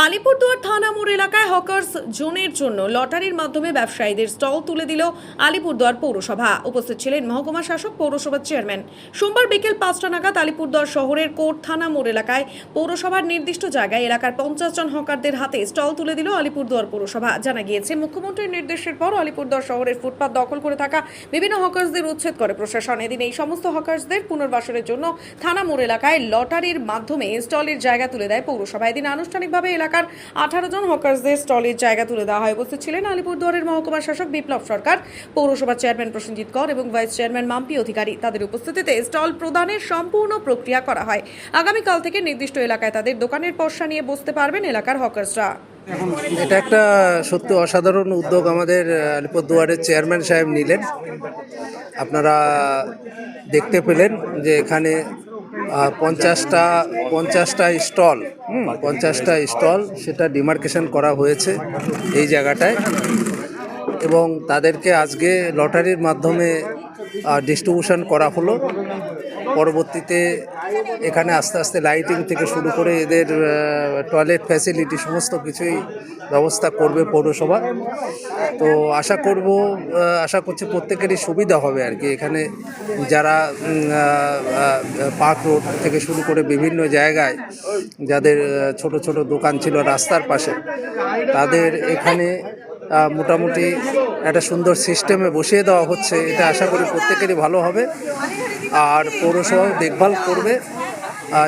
আলিপুরদুয়ার থানা মোড় এলাকায় হকার্স জোনের জন্য লটারির মাধ্যমে ব্যবসায়ীদের স্টল তুলে দিল আলিপুরদুয়ার পৌরসভা। উপস্থিত ছিলেন মহকুমা শাসক পৌরসভার চেয়ারম্যান। সোমবার বিকেল পাঁচটা নাগাদ আলিপুরদুয়ার শহরের কোট থানা মোড় এলাকায় পৌরসভার নির্দিষ্ট জায়গায় এলাকার পঞ্চাশ জন হকারদের হাতে স্টল তুলে দিল আলিপুরদুয়ার পৌরসভা। জানা গিয়েছে, মুখ্যমন্ত্রীর নির্দেশের পর আলিপুরদুয়ার শহরের ফুটপাত দখল করে থাকা বিভিন্ন হকার্সদের উচ্ছেদ করে প্রশাসন। এদিন এই সমস্ত হকার্সদের পুনর্বাসনের জন্য থানা মোড় এলাকায় লটারির মাধ্যমে স্টলের জায়গা তুলে দেয় পৌরসভা। এদিন আনুষ্ঠানিকভাবে এলাকার আঠারো জন হকার্সদের স্টলের জায়গা তুলে দেওয়া হয় উপস্থিত ছিলেন আলিপুরদুয়ারের মহকুমা শাসক বিপ্লব সরকার, পৌরসভার চেয়ারম্যান প্রসেনজিৎ কর এবং ভাইস চেয়ারম্যান মাম্পি অধিকারী। তাদের উপস্থিতিতে স্টল প্রদানের সম্পূর্ণ প্রক্রিয়া করা হয়। আগামীকাল থেকে নির্দিষ্ট এলাকায় তাদের দোকানের পশা নিয়ে বসতে পারবেন এলাকার হকার্সরা। এটা একটা সত্যি অসাধারণ উদ্যোগ আমাদের আলিপুরদুয়ারের চেয়ারম্যান সাহেব নিলেন। আপনারা দেখতে পেলেন যে এখানে পঞ্চাশটা পঞ্চাশটা স্টল পঞ্চাশটা স্টল সেটা ডিমার্কেশন করা হয়েছে এই জায়গাটায়। এবং তাদেরকে আজকে লটারির মাধ্যমে ডিস্ট্রিবিউশন করা হলো। পরবর্তীতে এখানে আস্তে আস্তে লাইটিং থেকে শুরু করে এদের টয়লেট ফ্যাসিলিটি সমস্ত কিছুই ব্যবস্থা করবে পৌরসভা। তো আশা করব আশা করছি প্রত্যেকেরই সুবিধা হবে আর কি। এখানে যারা পার্ক রোড থেকে শুরু করে বিভিন্ন জায়গায় যাদের ছোট ছোট দোকান ছিল রাস্তার পাশে, তাদের এখানে মোটামুটি একটা সুন্দর সিস্টেমে বসিয়ে দেওয়া হচ্ছে। এটা আশা করি প্রত্যেকেরই ভালো হবে। আর পৌরসভা দেখভাল করবে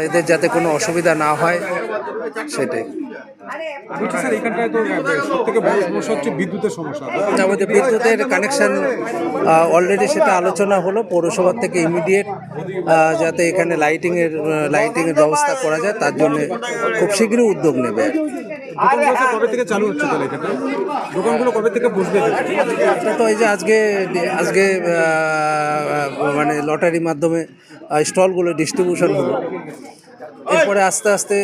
এদের যাতে কোনো অসুবিধা না হয় সেটাই আমাদের বিদ্যুতের কানেকশন অলরেডি সেটা আলোচনা হলো পৌরসভার থেকে ইমিডিয়েট যাতে এখানে লাইটিংয়ের লাইটিংয়ের ব্যবস্থা করা যায় তার জন্য খুব শীঘ্রই উদ্যোগ নেবে। দোকানগুলো কবে থেকে চালু হচ্ছে তাহলে এখানে দোকানগুলো কবে থেকে বসবে এটা তো এই যে আজকে আজকে মানে লটারির মাধ্যমে স্টলগুলো ডিস্ট্রিবিউশন হলো। এরপরে আস্তে আস্তে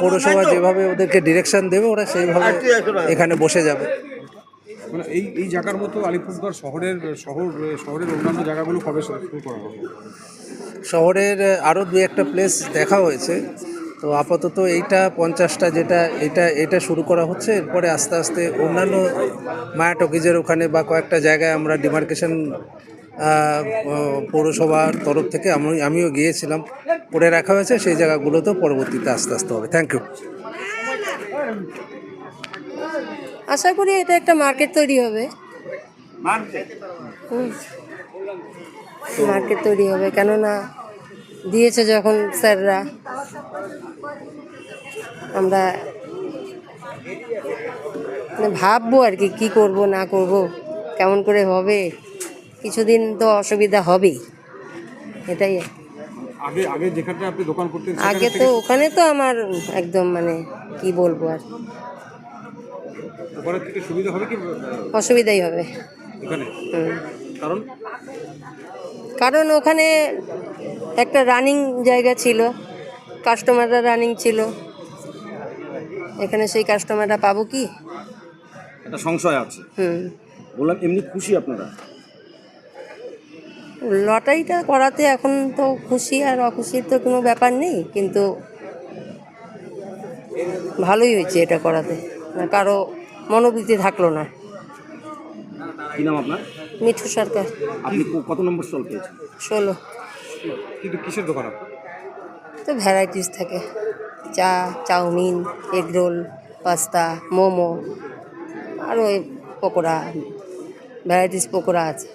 পৌরসভা যেভাবে ওদেরকে ডিরেকশন দেবে ওরা সেইভাবে এখানে বসে যাবে। মানে এই এই জায়গার মতো আলিপুরদুয়ার শহরের শহর শহরের অন্যান্য জায়গাগুলো কবে শুরু করা হবে? শহরের আরও দু একটা প্লেস দেখা হয়েছে। তো আপাতত এইটা পঞ্চাশটা যেটা এটা এটা শুরু করা হচ্ছে। এরপরে আস্তে আস্তে অন্যান্য মায়া টকিজের ওখানে বা কয়েকটা জায়গায় আমরা ডিমার্কেশন পৌরসভার তরফ থেকে আমি আমিও গিয়েছিলাম। করে রাখা হয়েছে সেই জায়গাগুলোতেও পরবর্তীতে আস্তে আস্তে হবে। থ্যাংক ইউ আশা করি এটা একটা মার্কেট তৈরি হবে। মার্কেট তৈরি হবে কেননা দিয়েছে যখন স্যাররা। আমরা মানে ভাববো আর কি কী করব না করব কেমন করে হবে কিছুদিন তো অসুবিধা হবেই এটাই আগে আগে যেখানটা আপনি দোকান করতেন আগে তো ওখানে তো আমার একদম মানে কি বলব আর। ওখানের থেকে সুবিধা হবে কি অসুবিধাই হবে। কারণ? কারণ ওখানে একটা রানিং জায়গা ছিল কাস্টমাররা রানিং ছিল। এখানে সেই কাস্টমাররা পাবো কি? একটা সংশয় আছে। হুম। বললাম এমনি খুশি আপনারা? লটারিটা করাতে এখন তো খুশি আর অখুশির তো কোনো ব্যাপার নেই কিন্তু ভালোই হয়েছে এটা করাতে। কারও মনোবৃত্তি থাকল না। কি নাম আপনার? মিঠু সরকার। আপনি কত নম্বর স্টল পেয়েছেন? ষোলো। কিন্তু কিসের দোকান আপনার? তো ভ্যারাইটিস থাকে। চা চাউমিন এগরোল পাস্তা মোমো আরও পকোড়া ভ্যারাইটিস পকোড়া আছে।